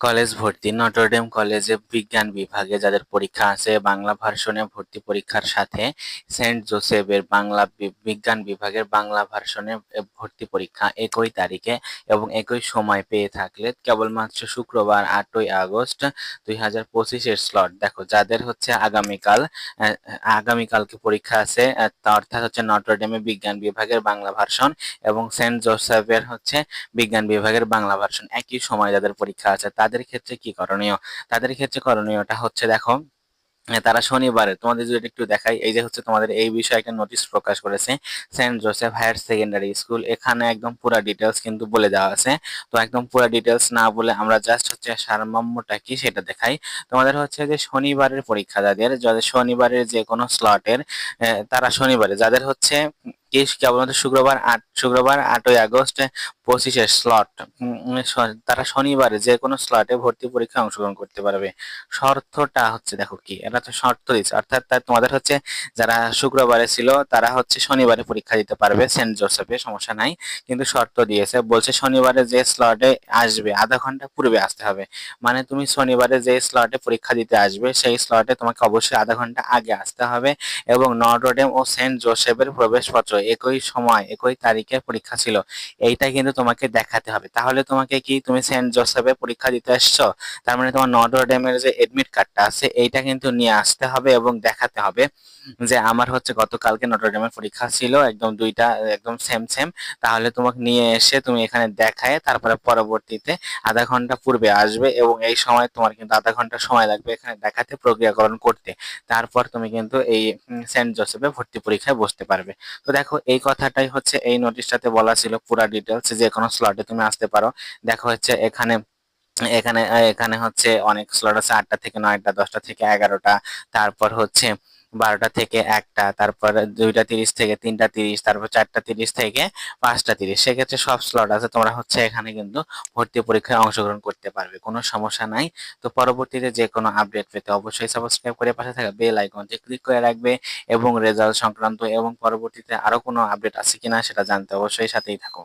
College ভর্তি। Notre Dame কলেজে বিজ্ঞান বিভাগে যাদের পরীক্ষা আছে, বাংলা ভার্সনে ভর্তি পরীক্ষার সাথে সেন্ট জোসেফের বাংলা বিজ্ঞান বিভাগের বাংলা ভার্সনে ভর্তি পরীক্ষা একই তারিখে এবং একই সময় পেয়ে থাকলে কেবলমাত্র শুক্রবার আটই আগস্ট দুই হাজার স্লট দেখো, যাদের হচ্ছে আগামীকাল আগামীকালকে পরীক্ষা আছে অর্থাৎ হচ্ছে নটরডেমে বিজ্ঞান বিভাগের বাংলা ভার্সন এবং সেন্ট জোসেফের হচ্ছে বিজ্ঞান বিভাগের বাংলা ভার্সন। একই সময় যাদের পরীক্ষা আছে তাদের ক্ষেত্রে কি করণীয়? তাদের ক্ষেত্রে করণীয়টা হচ্ছে দেখো তারা শনিবারে, তোমাদের যদি একটু দেখাই, এই যে হচ্ছে তোমাদের এই বিষয়ে একটা নোটিশ প্রকাশ করেছে, Saint Joseph Higher Secondary School, এখানে একদম পুরো ডিটেলস কিন্তু বলে দেওয়া আছে। তো একদম পুরো ডিটেলস না বলে আমরা জাস্ট হচ্ছে সারমর্মটা কি সেটা দেখাই। তোমাদের হচ্ছে যে শনিবারের পরীক্ষা যাদের যাদের শনিবারের যে কোনো স্লটের তারা শনিবারে, যাদের হচ্ছে কেবলমাত্র শুক্রবার আট, শুক্রবার আটই আগস্ট পঁচিশের স্লট তারা শনিবারে যে কোনো স্লটে ভর্তি পরীক্ষায় অংশগ্রহণ করতে পারবে। শর্তটা হচ্ছে, দেখো কি এটা তো শর্ত দিচ্ছে অর্থাৎ তোমাদের হচ্ছে যারা শুক্রবারে ছিল, তারা হচ্ছে শনিবারে পরীক্ষা দিতে পারবে, সেন্ট জোসেফে, সমস্যা নাই, কিন্তু শর্ত দিয়েছে, বলছে শনিবারে যে স্লটে আসবে, আধা ঘণ্টা পূর্বে আসতে হবে। মানে তুমি শনিবারে যে স্লটে পরীক্ষা দিতে আসবে, সেই স্লটে তোমাকে অবশ্যই আধা ঘণ্টা আগে আসতে হবে এবং নটরডেম ও সেন্ট জোসেফের প্রবেশপত্র একই সময়, একই তারিখে পরীক্ষা ছিল। এইটা কিন্তু তোমাকে দেখাতে হবে। তাহলে তোমাকে কি তুমি সেন্ট জোসেফে পরীক্ষা দিতে আসছো তার মানে তোমার নটরডেমের যে এডমিট কার্ডটা আছে, এইটা কিন্তু নিয়ে আসতে হবে এবং দেখাতে হবে যে আমার হচ্ছে গতকালকে নটরডেমের পরীক্ষা ছিল, একদম দুইটা, একদম সেম সেম তাহলে তোমাকে নিয়ে এসে তুমি এখানে দেখায়, তারপরে পরবর্তীতে আধা ঘণ্টা পূর্বে আসবে এবং এই সময় তোমার কিন্তু আধা ঘণ্টা সময় লাগবে এখানে দেখাতে, প্রক্রিয়াকরণ করতে। তারপর তুমি কিন্তু এই সেন্ট জোসেফে ভর্তি পরীক্ষায় বসতে পারবে। তো দেখো এই কথাটাই হচ্ছে এই নোটিশটাতে বলা ছিল পুরা ডিটেলস যে কোনো স্লটে তুমি আসতে পারো। দেখো হচ্ছে এখানে এখানে এখানে হচ্ছে অনেক স্লট আছে, আটটা থেকে নয়টা, দশটা থেকে এগারোটা। তারপর হচ্ছে বারোটা থেকে একটা, তারপর দুইটা তিরিশ থেকে তিনটা তিরিশ, তারপর চারটা তিরিশ থেকে পাঁচটা তিরিশ। সেক্ষেত্রে সব স্লট আছে, তোমরা হচ্ছে এখানে কিন্তু ভর্তি পরীক্ষায় অংশগ্রহণ করতে পারবে, কোনো সমস্যা নাই। তো পরবর্তীতে যে কোনো আপডেট পেতে অবশ্যই সাবস্ক্রাইব করে পাশে থাকা বেল আইকনটি ক্লিক করে রাখবে এবং রেজাল্ট সংক্রান্ত এবং পরবর্তীতে আরও কোনো আপডেট আছে কিনা সেটা জানতে অবশ্যই সাথেই থাকো